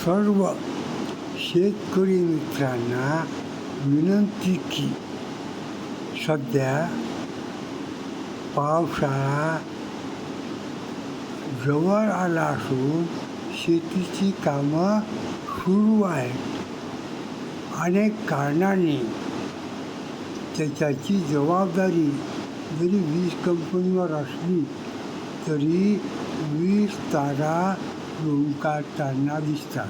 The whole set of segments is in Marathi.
सर्व शेतकरी मित्रांना विनंती की सध्या पावसाळा जवळ आला असून शेतीची कामं सुरू आहेत अनेक कारणांनी त्याच्याची जबाबदारी जरी वीज कंपनीवर असली तरी वीज तारा लोंबकाळताना दिसतात.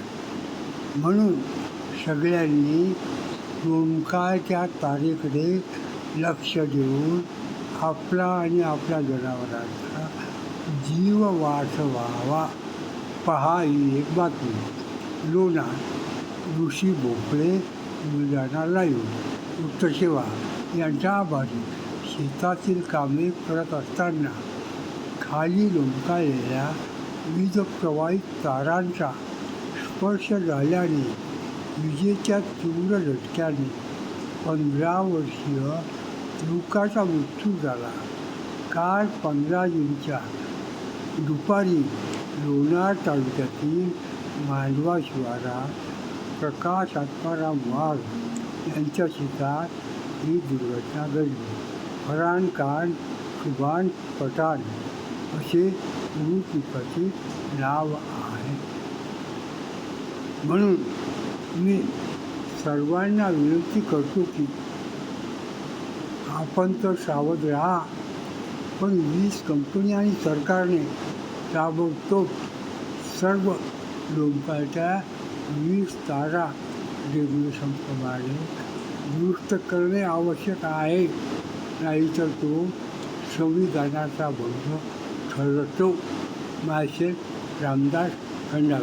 म्हणून सगळ्यांनी लोंबकाळच्या तारेकडे लक्ष देऊन आपला आणि आपल्या जनावरांचा जीव वाचवावा. पहा ही एक बातमी. लोणार ऋषी भोपळे मुलांना लाईव्ह. उत्तरसेवा यांच्या आभारी शेतातील कामे करत असताना खाली लोंबकाळलेल्या वीज प्रवाहित तारांचा स्पर्श झाल्याने विजेच्या तीव्र झटक्याने पंधरा वर्षीय युवकाचा मृत्यू झाला. काल पंधरा जूनच्या दुपारी लोणार तालुक्यातील मांडवा शिवारात प्रकाश आत्माराम वाघ यांच्या शेतात ही दुर्घटना घडली. फरान खान सुभान पठाण असे गुरुकृपाचे लाभ आहे. म्हणून मी सर्वांना विनंती करतो की आपण तर सावध राहा पण वीज कंपनी आणि सरकारने ताबडतोब सर्व लोकांच्या वीज तारा रेग्युलेशनप्रमाणे दुरुस्त करणे आवश्यक आहे. नाहीतर तो संविधानाचा भंग Kızıltuğ, Mersin, Randak, Öndemen.